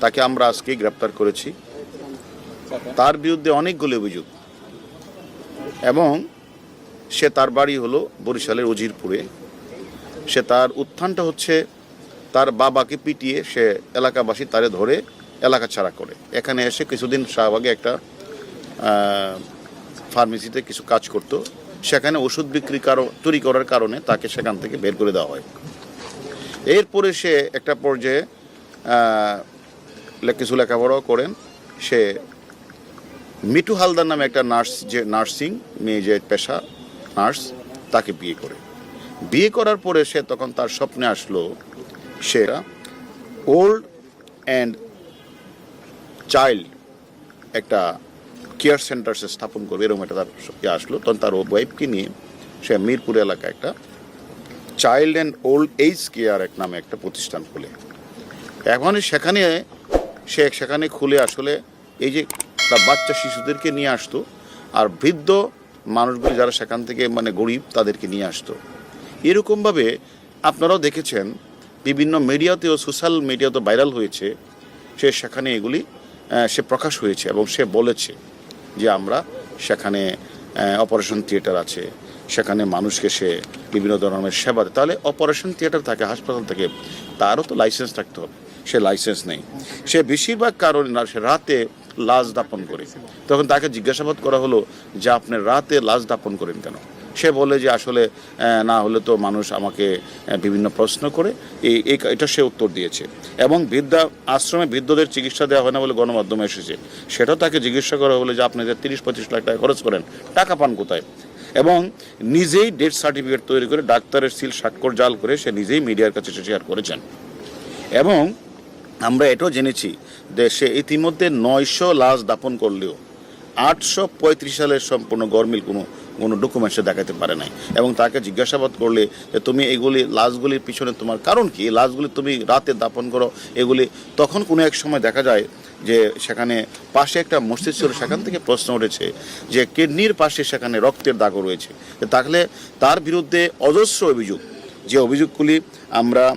তাকে আমরা আজকে গ্রেপ্তার করেছি। তার বিরুদ্ধে অনেকগুলি অভিযোগ। এবং সে তার বাড়ি হলো বরিশালের উজিরপুরে। সে তার উত্থানটা হচ্ছে তার বাবাকে পিটিয়ে সে এলাকাবাসী তারে ধরে এলাকা ছাড়া করে। এখানে এসে কিছুদিন শাহবাগে একটা ফার্মেসিতে কিছু কাজ করত। সেখানে ওষুধ বিক্রি কারও তৈরি করার কারণে তাকে সেখান থেকে বের করে দেওয়া হয়। এরপরে সে একটা পর্যায়ে কিছু লেখাপড়াও করেন। সে মিটু হালদার নামে একটা নার্স যে, নার্সিং মেয়ে যে পেশা, নার্স, তাকে বিয়ে করে। বিয়ে করার পরে সে তখন তার স্বপ্নে আসলো সে ওল্ড অ্যান্ড চাইল্ড একটা কেয়ার সেন্টার সে স্থাপন করবে, এরকম একটা তার ইয়ে আসলো। তখন তার ওয়াইফকে নিয়ে সে মিরপুর এলাকায় একটা child and old age care এক নামে একটা প্রতিষ্ঠান খুলে। এখন সেখানে সে সেখানে খুলে আসলে এই যে তার বাচ্চা শিশুদেরকে নিয়ে আসতো আর বৃদ্ধ মানুষগুলি যারা সেখান থেকে মানে গরিব তাদেরকে নিয়ে আসতো। এরকমভাবে আপনারাও দেখেছেন বিভিন্ন মিডিয়াতেও, সোশ্যাল মিডিয়াতে ভাইরাল হয়েছে, সে সেখানে এগুলি সে প্রকাশ হয়েছে এবং সে বলেছে যে আমরা সেখানে অপারেশন থিয়েটার আছে, সেখানে মানুষকে সে বিভিন্ন ধরনের সেবা দেয়। তাহলে অপারেশন থিয়েটার থাকে, হাসপাতাল থেকে, তারও তো লাইসেন্স থাকতে হবে। সে লাইসেন্স নেই। সে বেশিরভাগ কারণে না, সে রাতে লাশ দাপন করে। তখন তাকে জিজ্ঞাসাবাদ করা হলো যে, আপনি রাতে লাশ দাপন করেন কেন? সে বলে যে, আসলে না হলে তো মানুষ আমাকে বিভিন্ন প্রশ্ন করে। এই এটা সে উত্তর দিয়েছে। এবং বৃদ্ধা, আশ্রমে বৃদ্ধদের চিকিৎসা দেওয়া হয় না বলে গণমাধ্যমে এসেছে। সেটাও তাকে জিজ্ঞাসা করা হলো যে, আপনি যে তিরিশ পঁচিশ লাখ টাকা খরচ করেন, টাকা পান কোথায়? এবং নিজেই ডেথ সার্টিফিকেট তৈরি করে ডাক্তারের সিল স্বাক্ষর জাল করে সে নিজেই মিডিয়ার কাছে শেয়ার করেছেন। এবং আমরা এটাও জেনেছি যে সে ইতিমধ্যে নয়শো লাশ দাপন করলেও আটশো পঁয়ত্রিশ সালের সম্পূর্ণ গরমিল কোনো কোনো ডকুমেন্ট সে দেখাতে পারে নাই। এবং তাকে জিজ্ঞাসাবাদ করলে যে তুমি এগুলি, লাশগুলির পিছনে তোমার কারণ কি? লাশগুলি তুমি রাতে দাপন করো, এগুলি তখন কোনো এক সময় দেখা যায় যে সেখানে পাশে একটা মসজিদ ছিল, সেখান থেকে প্রশ্ন উঠেছে যে কিডনির পাশে সেখানে রক্তের দাগও রয়েছে। তাহলে তার বিরুদ্ধে অজস্র অভিযোগ। যে অভিযোগগুলি আমরা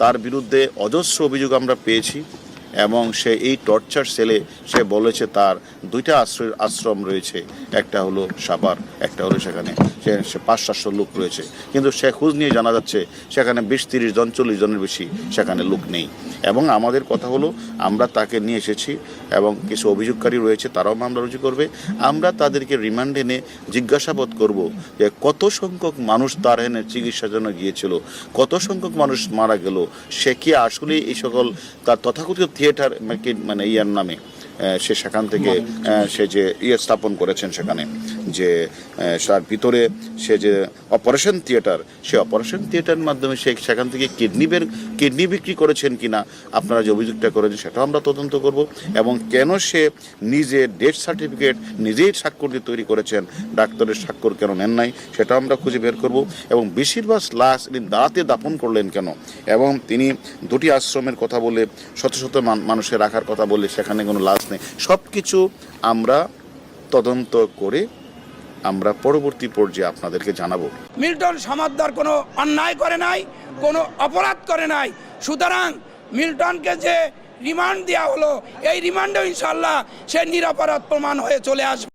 তার বিরুদ্ধে অজস্র অভিযোগ আমরা পেয়েছি। এবং সে এই টর্চার সেলে সে বলেছে তার দুইটা আশ্রয় আশ্রম রয়েছে। একটা হলো সাবার একটা হলো সেখানে। সে পাঁচ সাতশো লোক রয়েছে। কিন্তু সে খোঁজ নিয়ে জানা যাচ্ছে সেখানে বিশ, তিরিশ জন, চল্লিশ জনের বেশি সেখানে লোক নেই। এবং আমাদের কথা হলো, আমরা তাকে নিয়ে এসেছি এবং কিছু অভিযোগকারী রয়েছে, তারাও মামলা রুজু করবে। আমরা তাদেরকে রিমান্ড এনে জিজ্ঞাসাবাদ করব যে কত সংখ্যক মানুষ তার এনে চিকিৎসার জন্য গিয়েছিল, কত সংখ্যক মানুষ মারা গেল, সে কি আসলে এই সকল তার তথাকথিত থিয়েটার মানে ইয়ার নামে সে সেখান থেকে সে যে ইয়ে স্থাপন করেছেন সেখানে। যে তার ভিতরে সে যে অপারেশন থিয়েটার সে অপারেশন থিয়েটারের মাধ্যমে সে সেখান থেকে কিডনি বের কিডনি বিক্রি করেছেন কি না আপনারা যে অভিযোগটা করেছেন সেটাও আমরা তদন্ত করব। এবং কেন সে নিজে ডেথ সার্টিফিকেট নিজেই স্বাক্ষর দিয়ে তৈরি করেছেন, ডাক্তারের স্বাক্ষর কেন নেন নাই সেটা আমরা খুঁজে বের করব। এবং বেশিরভাগ লাশ তিনি দাঁড়াতে দাপন করলেন কেন? এবং তিনি দুটি আশ্রমের কথা বলে, শত শত মানুষের রাখার কথা বলে, সেখানে কোনো লাশ নেই। সব কিছু আমরা তদন্ত করে আমরা পরবর্তী পর্যায়ে আপনাদেরকে জানাব। মিল্টন সামাদ্দার কোনো অন্যায় করে নাই, কোনো অপরাধ করে নাই। সুতরাং মিল্টনকে যে রিমান্ড দেওয়া হলো, এই রিমান্ডও ইনশাল্লাহ সে নিরাপরাধ প্রমাণ হয়ে চলে আসবে।